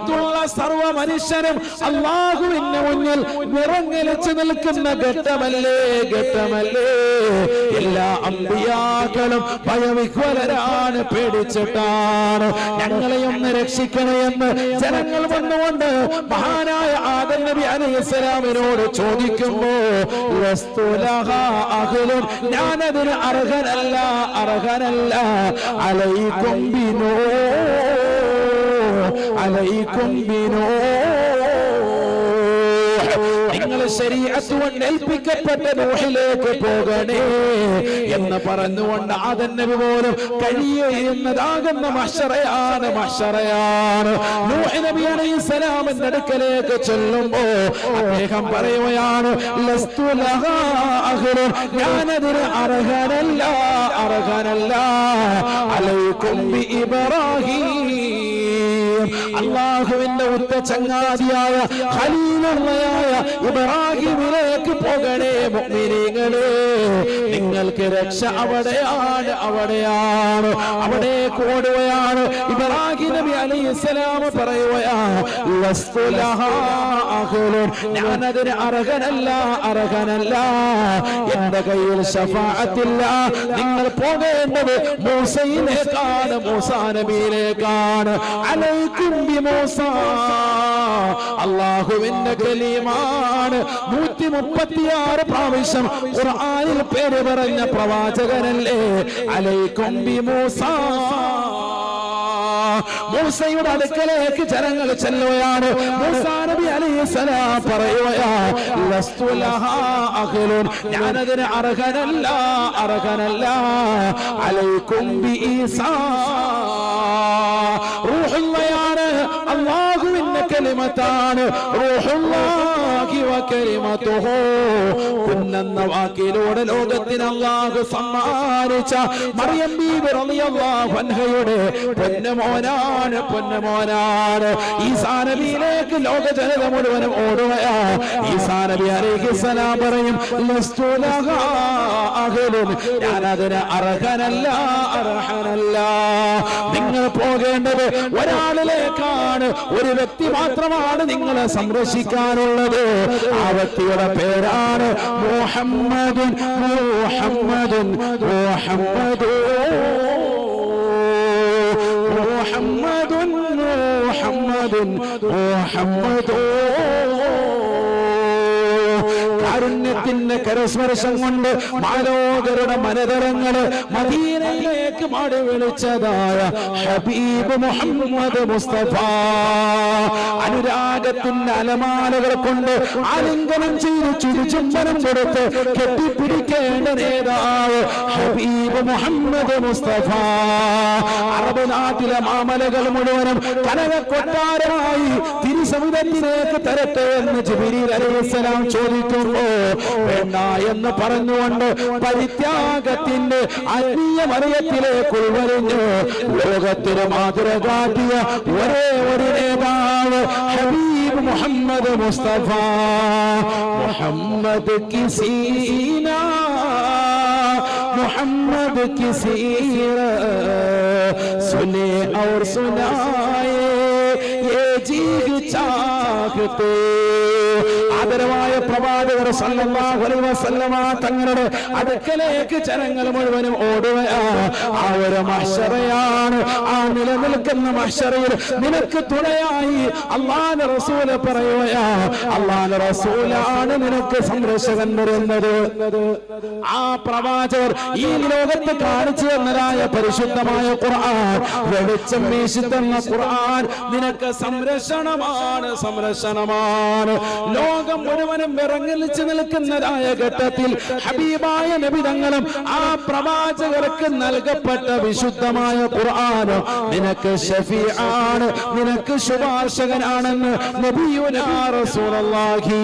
ലോകത്തുള്ള സർവ മനുഷ്യരും അള്ളാഹുവിന്റെ മുന്നിൽ നിറങ്ങലിച്ചു നിൽക്കുന്ന ഘട്ടമല്ലേ ഘട്ടമല്ലേ? എല്ലാ അമ്പിയാക്കളും ഭയവിഹ്വലരാണ് പേടിച്ചിട്ടാണ്. ഞങ്ങളെ ഒന്ന് രക്ഷിക്കണമെന്ന് ജനങ്ങൾ വന്നുകൊണ്ട് മഹാനായ ആദം നബി അലൈഹിസ്സലാമിനോട് ചോദിക്കുമ്പോ ലസ്തുലഹാ അഹ്ലുൻ ഞാനതിന് അർഹനല്ല അർഹനല്ല. അലൈ ബിനോ അലൈക്കും നിങ്ങൾ ശരീഅത്ത് കൊണ്ട് ഏൽപ്പിക്കപ്പെട്ട നൂഹിലേക്ക് പോകണേ എന്ന് പറഞ്ഞുകൊണ്ട് അതെന്നെ നബി പോലും കഴിയുന്നതാകുന്ന മഷറയാണ് മഷറയാണ്. നബി അലൈഹിസ്സലാമിന്റെ അടുക്കലേക്ക് ചെല്ലുമ്പോ അദ്ദേഹം പറയുകയാണ്. ഞാനതിന് അർഹനല്ല അർഹനല്ല. അലൈക്കും ബി ഇബ്രാഹിം അള്ളാഹുവിന്റെ ഉത്ത ചങ്ങാതിയായ ഖലീലുള്ളയായ ഇബ്രാഹിമിലേക്ക് പോകണേ മുഅ്മിനീങ്ങളെ നിങ്ങൾക്ക് രക്ഷ അവിടെയാണ് അവിടെയാണ് അവിടെ കൂടുകയാണ്. ഇബ്രാഹിം നബി അലൈഹിസ്സലാം പറയുകയാണ്. ഞാനതിന് അർഹനല്ല അർഹനല്ല. എന്റെ കയ്യിൽ ഷഫാഅത്തില്ല നിങ്ങൾ പോകേണ്ടത് മൂസയിലേക്കാണ് മൂസാ നബിയിലേക്കാണ്. അലൈക്കും ബി മൂസ അള്ളാഹുവിന്റെ കലീമാണ് നൂറ്റി മുപ്പത്തിയാറ് പ്രാവശ്യം ഖുർആനിൽ പേര് പറഞ്ഞ പ്രവാചകനല്ലേ? അലൈക്കും ബി മൂസ. മൂസയുടെ അടുക്കലേക്ക് ജനങ്ങൾ ചെല്ലുകയാണ്. നബി ഞാനതിന് അർഹനല്ല അർഹനല്ല. അലൈക്കും ബി ഈസാ റൂഹുള്ളയാണ് കലിമത്താണ്. കുന്നെന്ന വാക്കിലൂടെ ലോകത്തിന് അല്ലാഹു സമ്മാനിച്ച മറിയം ബീബി റളിയല്ലാഹു അൻഹയുടെ ഈ സാനബിയിലേക്ക് ലോക ജനത മുഴുവനും ഓടുകയാ. ഈ നബി അലൈഹിസ്സലാം പറയും അഹ്ലുൻ ഞാനതിന് അർഹനല്ല അർഹനല്ല. നിങ്ങൾ പോകേണ്ടത് ഒരാളിലേക്കാണ്. ഒരു വ്യക്തി മാത്രമാണ് നിങ്ങളെ സംരക്ഷിക്കാനുള്ളത്? ആ വ്യക്തിയുടെ പേരാണ് മുഹമ്മദുൻ മുഹമ്മദുൻ മുഹമ്മദ്. മുഹമ്മദുൻ മുഹമ്മദുൻ മുഹമ്മദ്. കാരുണ്യത്തിന്റെ കരസ്പർശം കൊണ്ട് മാലോകരുടെ മനതരങ്ങൾ മദീനയിലേക്ക് മാടി വിളിച്ചതായ ഹബീബ് മുഹമ്മദ് മുസ്തഫ. അനുരാഗത്തിന്റെ അലമാലകൾ കൊണ്ട് ആലിംഗനം ചെയ്ത് ചുരുചുംബനം കൊടുത്ത് കെട്ടിപ്പിടിക്കേണ്ട നേതാവ് ഹബീബ് മുഹമ്മദ് മുസ്തഫ. അറബ് നാട്ടിലെ മാമലകൾ മുഴുവനും കനക കൊട്ടാരമായി തിരുസമുദ്രത്തിലേക്ക് തരട്ടെ എന്ന് ജബിരി അലൈഹിസ്സലാം ചോദിക്കുന്നു. വേണ്ട എന്ന് പറഞ്ഞുകൊണ്ട് പരിത്യാഗത്തിന്റെ അന്യ മറിയത്തിലേക്ക് ഉൾവരിഞ്ഞ് ലോകത്തിന് മാതൃ കാട്ടിയ ഒരേ ഒരു നേതാവ് ഹബീബ് മുഹമ്മദ് മുസ്തഫ മുഹമ്മദ് കിസീന मोहम्मद की सीरत सुने और सुनाए ये जीग चाहते ആദരവായ പ്രവാചകർ തങ്ങളുടെ അടുക്കലേക്ക് ജനങ്ങൾ മുഴുവനും ഓടുകയാ ആ ഒരു മഷറയാണ് ആ നിലനിൽക്കുന്ന മഷറയിൽ നിനക്ക് തുണയായി അള്ളാഹുവിന്റെ റസൂല പറയുകയാ അള്ളാഹുവിന്റെ റസൂലാണ് നിനക്ക് സംരക്ഷകൻ വരുന്നത്. ആ പ്രവാചകർ ഈ ലോകത്ത് കാണിച്ചു തന്നതായ പരിശുദ്ധമായ ഖുർആൻ വെളിച്ചം വീശി തന്ന ഖുർആൻ നിനക്ക് സംരക്ഷണമാണ്. സംരക്ഷണമാണ് ലോകം മുഴുവനും വിറങ്ങലിച്ച് നിൽക്കുന്നതായ ഘട്ടത്തിൽ ഹബീബായ നബിതങ്ങളും ആ പ്രവാചകർക്ക് നൽകപ്പെട്ട വിശുദ്ധമായ ഖുർആനോ നിനക്ക് ഷഫീആണ് നിനക്ക് ശുപാർശകനാണെന്ന് നബിയുനാ റസൂലുള്ളാഹി.